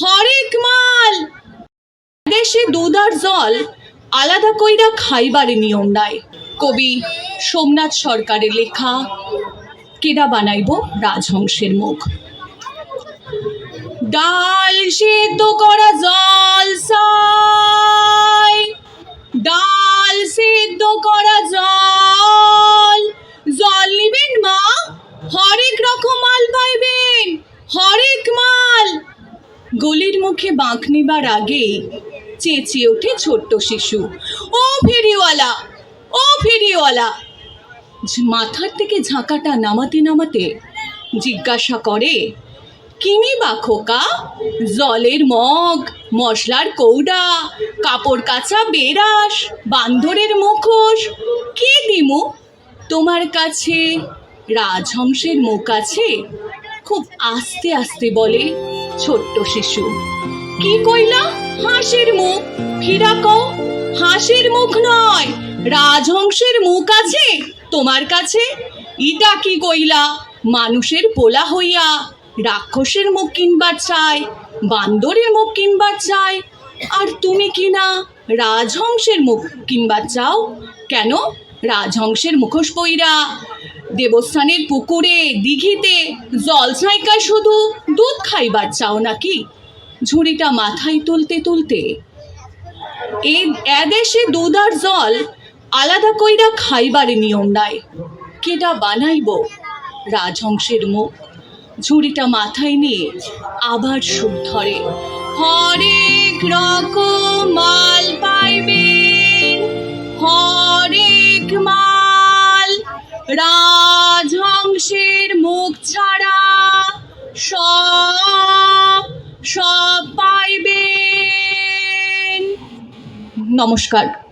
হরেক মাল। দেশে দুধ আর জল আলাদা কইরা খাইবারে নিয়ম নাই। কবি সোমনাথ সরকারের লেখা, কেডা বানাইব রাজহংসের মুখ? ডাল সেদ্ধ করা গলির মুখে বাঁক নিবার আগেই চেঁচিয়ে ওঠে ছোট্ট শিশু। ও ফেরিওয়ালা ও ফেরিওয়ালা। মাথার থেকে ঝাঁকাটা নামাতে নামাতে জিজ্ঞাসা করে কিনি বা খোকা? জলের মগ, মশলার কৌডা, কাপড় কাচা বেরাস, বান্দরের মুখোশ, কে দিমু? তোমার কাছে রাজহংসের মুখ আছে? খুব আস্তে আস্তে বলে ছোট্ট শিশু। কি কইলা? হাঁসের মুখ। ফিরা কও, হাঁসের মুখ নয়, রাজহংসের মুখ আছে তোমার কাছে? ইটা কি কইলা? মানুষের পোলা হইয়া রাক্ষসের মুখ কিনবার চাই বান্দরের মুখ কিনবার চাই আর তুমি কি না রাজহংসের মুখ কিনবার চাও? কেন? রাজহংসের মুখোশ পইরা দেবস্থানের পুকুরে, দিঘিতে জল ছাইকায় শুধু দুধ খাইবার চাও নাকি? ঝুড়িটা মাথায় তুলতে তুলতে এ, এদেশে দুধ আর জল আলাদা কইরা খাইবারে নিয়ম নাই। কেডা বানাইব রাজহংসের মুখ? ঝুড়িটা মাথায় নিয়ে আবার সুর ধরে, হরেক রকম মাল পাইবেন হরেক মাল রাজহংসের ছাড়া সব সব পাইবেন। নমস্কার।